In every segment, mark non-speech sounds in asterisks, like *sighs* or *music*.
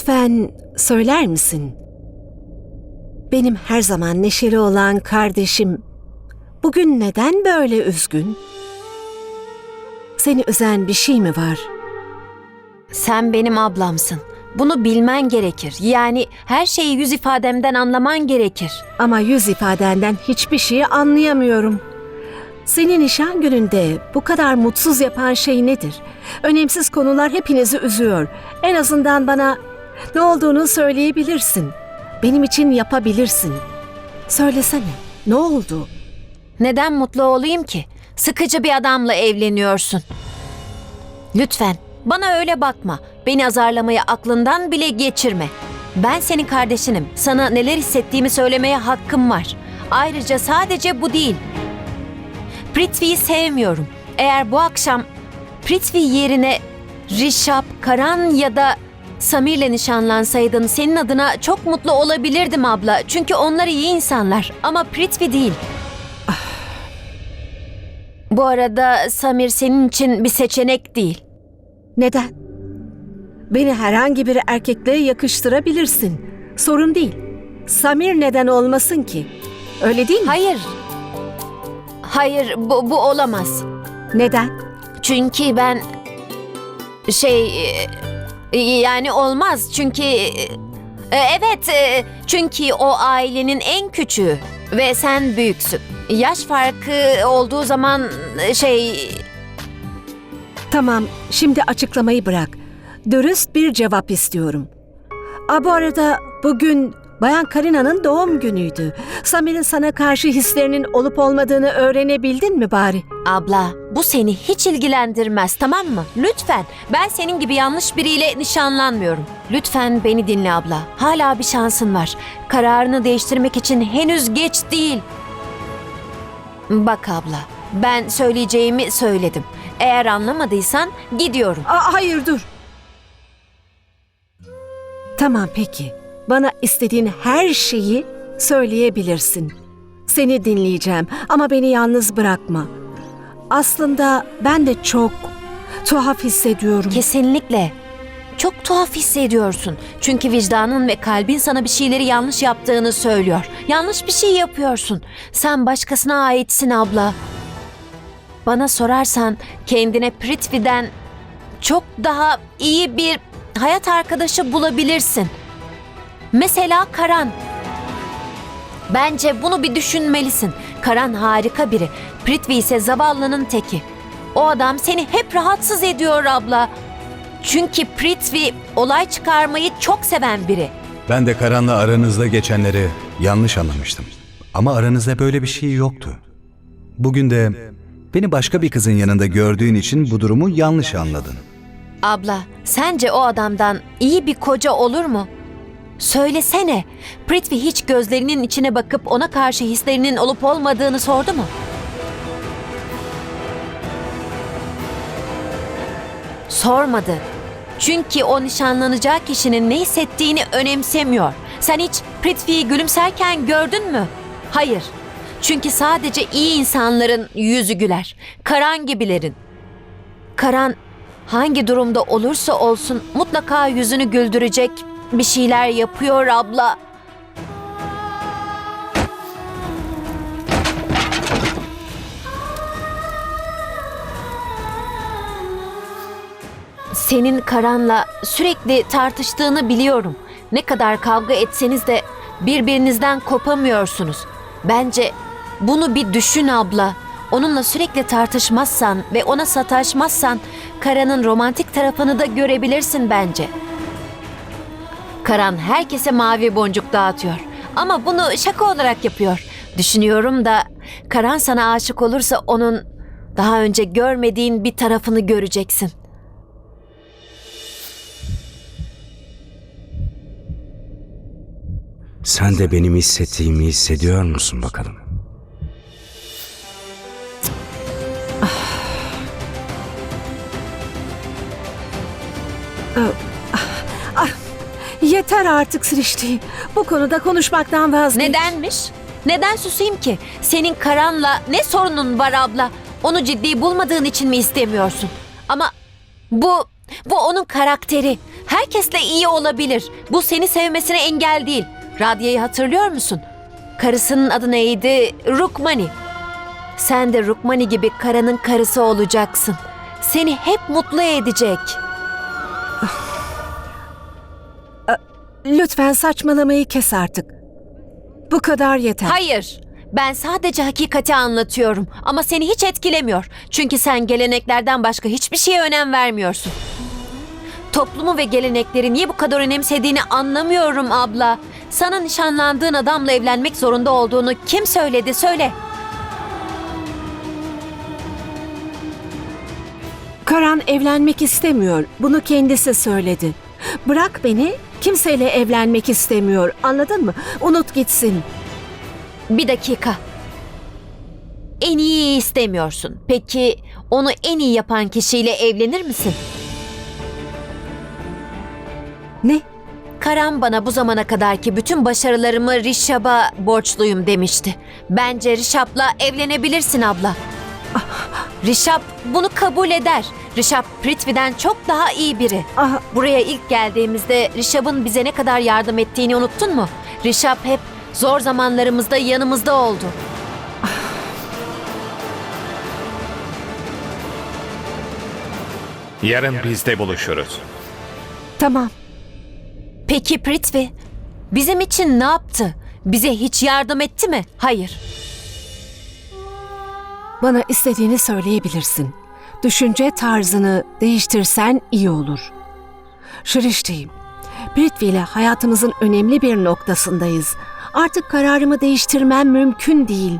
Lütfen söyler misin? Benim her zaman neşeli olan kardeşim bugün neden böyle üzgün? Seni üzen bir şey mi var? Sen benim ablamsın. Bunu bilmen gerekir. Yani her şeyi yüz ifademden anlaman gerekir. Ama yüz ifadenden hiçbir şeyi anlayamıyorum. Seni nişan gününde bu kadar mutsuz yapan şey nedir? Önemsiz konular hepinizi üzüyor. En azından bana ne olduğunu söyleyebilirsin. Benim için yapabilirsin. Söylesene, ne oldu? Neden mutlu olayım ki? Sıkıcı bir adamla evleniyorsun. Lütfen bana öyle bakma. Beni azarlamayı aklından bile geçirme. Ben senin kardeşinim. Sana neler hissettiğimi söylemeye hakkım var. Ayrıca sadece bu değil. Prithvi'yi sevmiyorum. Eğer bu akşam Prithvi yerine Rishab, Karan ya da Samir'le nişanlansaydın senin adına çok mutlu olabilirdim abla. Çünkü onlar iyi insanlar ama Prithvi değil. *sighs* Bu arada Samir senin için bir seçenek değil. Neden? Beni herhangi bir erkekle yakıştırabilirsin. Sorun değil. Samir neden olmasın ki? Öyle değil mi? Hayır. Hayır bu, bu olamaz. Neden? Çünkü ben şey yani olmaz çünkü e, evet e, çünkü o ailenin en küçüğü ve sen büyüksün. Yaş farkı olduğu zaman e, şey Tamam, şimdi açıklamayı bırak. Dürüst bir cevap istiyorum. Aa, bu arada bugün Bayan Karina'nın doğum günüydü. Samir'in sana karşı hislerinin olup olmadığını öğrenebildin mi bari? abla bu seni hiç ilgilendirmez tamam mı? Lütfen ben senin gibi yanlış biriyle nişanlanmıyorum. Lütfen beni dinle abla. Hala bir şansın var. Kararını değiştirmek için henüz geç değil. Bak abla, ben söyleyeceğimi söyledim. Eğer anlamadıysan gidiyorum. Aa, hayır dur. Tamam peki. Bana istediğin her şeyi söyleyebilirsin. Seni dinleyeceğim ama beni yalnız bırakma. Aslında ben de çok tuhaf hissediyorum. Kesinlikle. Çok tuhaf hissediyorsun. Çünkü vicdanın ve kalbin sana bir şeyleri yanlış yaptığını söylüyor. Yanlış bir şey yapıyorsun. Sen başkasına aitsin abla. Bana sorarsan kendine Prithvi'den çok daha iyi bir hayat arkadaşı bulabilirsin. Mesela Karan. Bence bunu bir düşünmelisin. Karan harika biri. Prithvi ise zavallının teki. O adam seni hep rahatsız ediyor abla. Çünkü Prithvi olay çıkarmayı çok seven biri. Ben de Karan'la aranızda geçenleri yanlış anlamıştım. Ama aranızda böyle bir şey yoktu. Bugün de beni başka bir kızın yanında gördüğün için bu durumu yanlış anladın. Abla, sence o adamdan iyi bir koca olur mu? Söylesene. Prithvi hiç gözlerinin içine bakıp ona karşı hislerinin olup olmadığını sordu mu? Sormadı. Çünkü o nişanlanacağı kişinin ne hissettiğini önemsemiyor. Sen hiç Prithvi'yi gülümserken gördün mü? Hayır. Çünkü sadece iyi insanların yüzü güler. Karan gibilerin. Karan hangi durumda olursa olsun mutlaka yüzünü güldürecek bir şeyler yapıyor abla. Senin Karan'la sürekli tartıştığını biliyorum. Ne kadar kavga etseniz de birbirinizden kopamıyorsunuz. Bence bunu bir düşün abla. Onunla sürekli tartışmazsan ve ona sataşmazsan Karan'ın romantik tarafını da görebilirsin bence. Karan herkese mavi boncuk dağıtıyor. Ama bunu şaka olarak yapıyor. Düşünüyorum da Karan sana aşık olursa onun daha önce görmediğin bir tarafını göreceksin. Sen de benim hissettiğimi hissediyor musun bakalım? Yeter artık Srişti. Bu konuda konuşmaktan vazgeç. Nedenmiş? Neden susayım ki? Senin Karan'la ne sorunun var abla? Onu ciddi bulmadığın için mi istemiyorsun? Ama bu, bu onun karakteri. Herkesle iyi olabilir. Bu seni sevmesine engel değil. Radya'yı hatırlıyor musun? Karısının adı neydi? Rukmani. Sen de Rukmani gibi Kara'nın karısı olacaksın. Seni hep mutlu edecek. Lütfen saçmalamayı kes artık. Bu kadar yeter. Hayır. Ben sadece hakikati anlatıyorum ama seni hiç etkilemiyor. Çünkü sen geleneklerden başka hiçbir şeye önem vermiyorsun. Toplumu ve gelenekleri niye bu kadar önemsediğini anlamıyorum abla. Sana nişanlandığın adamla evlenmek zorunda olduğunu kim söyledi söyle. Karan evlenmek istemiyor. Bunu kendisi söyledi. Bırak beni. Kimseyle evlenmek istemiyor. Anladın mı? Unut gitsin. Bir dakika. En iyi istemiyorsun. Peki onu en iyi yapan kişiyle evlenir misin? Ne? Karan bana bu zamana kadarki bütün başarılarımı Rişap'a borçluyum demişti. Bence Rişap'la evlenebilirsin abla. Rişap bunu kabul eder. Rişap Prithvi'den çok daha iyi biri. Ah, Buraya ilk geldiğimizde Rişap'ın bize ne kadar yardım ettiğini unuttun mu? Rişap hep zor zamanlarımızda yanımızda oldu. Yarın bizde buluşuruz. tamam. Peki Prithvi, bizim için ne yaptı? Bize hiç yardım etti mi? Hayır. Bana istediğini söyleyebilirsin. Düşünce tarzını değiştirsen iyi olur. Şirişteyim. Prithvi ile hayatımızın önemli bir noktasındayız. Artık kararımı değiştirmem mümkün değil.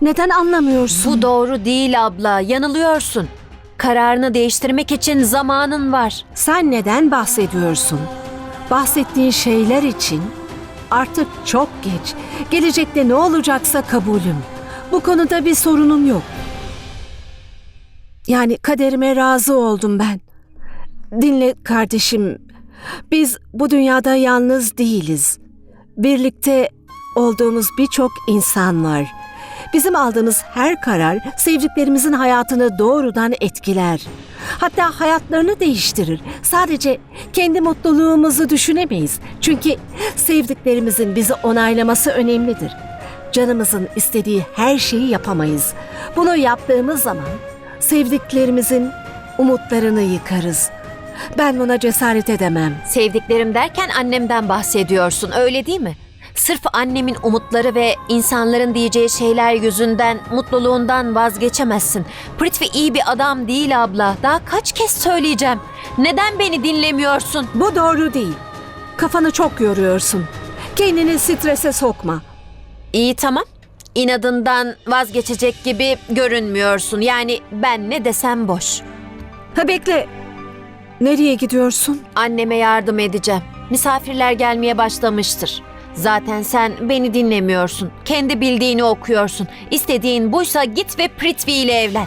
Neden anlamıyorsun? Bu doğru değil abla, yanılıyorsun. Kararını değiştirmek için zamanın var. Sen neden bahsediyorsun? Bahsettiğin şeyler için artık çok geç. Gelecekte ne olacaksa kabulüm. Bu konuda bir sorunum yok. Yani kaderime razı oldum ben. Dinle kardeşim. Biz bu dünyada yalnız değiliz. Birlikte olduğumuz birçok insan var. Bizim aldığımız her karar sevdiklerimizin hayatını doğrudan etkiler. Hatta hayatlarını değiştirir. Sadece kendi mutluluğumuzu düşünemeyiz. Çünkü sevdiklerimizin bizi onaylaması önemlidir. Canımızın istediği her şeyi yapamayız. Bunu yaptığımız zaman sevdiklerimizin umutlarını yıkarız. Ben buna cesaret edemem. Sevdiklerim derken annemden bahsediyorsun, öyle değil mi? Sırf annemin umutları ve insanların diyeceği şeyler yüzünden mutluluğundan vazgeçemezsin. Prithvi iyi bir adam değil abla. Daha kaç kez söyleyeceğim. Neden beni dinlemiyorsun? Bu doğru değil. Kafanı çok yoruyorsun. Kendini strese sokma. İyi tamam. İnadından vazgeçecek gibi görünmüyorsun. Yani ben ne desem boş. Ha bekle. Nereye gidiyorsun? Anneme yardım edeceğim. Misafirler gelmeye başlamıştır. Zaten sen beni dinlemiyorsun. Kendi bildiğini okuyorsun. İstediğin buysa git ve Prithvi ile evlen.